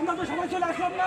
আমরা তো সবাই চলে আসলাম না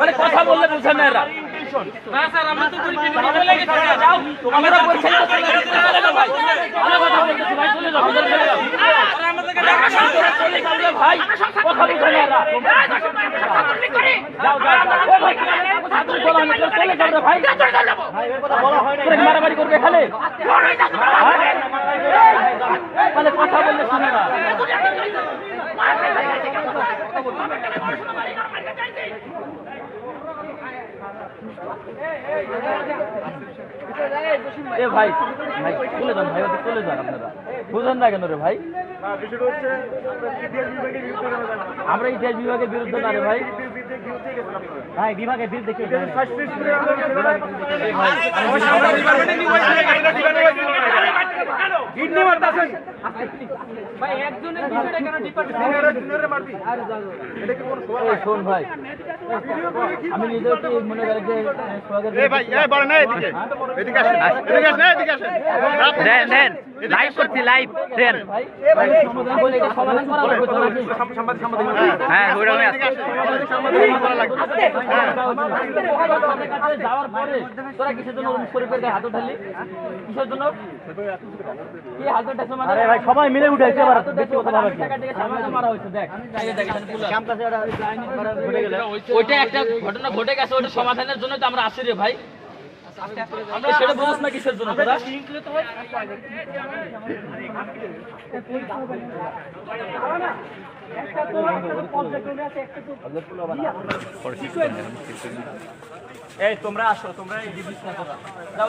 মানে কথা বললে বুঝছেন না এরা না স্যার আমরা তো পরীক্ষা দিতে চলে যাও আমরা পরীক্ষা চলে যাও ভাই ভালো কথা বলতেছি ভাই চলে যাও চলে যাও আমাদেরকে টাকা সংগ্রহ চলে যাও ভাই কথা বলছেন না এরা যাও যাও যাও ও ভাই চলে যাও মারামারি করবে এখানে? কথা বললে শুনে না। এ ভাই ভাই চলে যান ভাই ওদের চলে যান আপনারা। বুঝেন না কেন রে ভাই? আমরা ইতিহাস বিভাগের বিরুদ্ধে না রে ভাই। ভাই বিভাগের বিরুদ্ধে কেউ যায় না। ভাই একজনের বিষয়টা কেন ডিপার্টমেন্ট আর জুনিয়রে মারবি আর জানো এটা কি কোন এই শোন ভাই আমি নিজেও কি মনে করি যে সোহাগের ভাই এই বড় না এদিকে এদিকে আসেন এদিকে আসেন এদিকে আসেন দেন দেন লাইভ করছি লাইভ দেন ভাই ভাই সমাধান বলে এটা সমাধান করা লাগবে তো নাকি? হ্যাঁ ওইরকমই আছে যাওয়ার পরে তোরা কিসের জন্য শরীফের গায়ে হাত উঠালি কিসের জন্য আরে ভাই সবাই মিলে উঠাইছে আবার বেশি কথা ভাবে। ওইটা একটা ঘটনা ঘটে গেছে ওটা সমাধানের জন্য তো আমরা আসি রে ভাই। আমরা সেটা বুঝছ না কিসের জন্য তোরা এই তোমরা আসো তোমরা এই দিদিস না যাও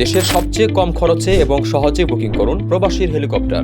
দেশের সবচেয়ে কম খরচে এবং সহজে বুকিং করুন প্রবাসীর হেলিকপ্টার।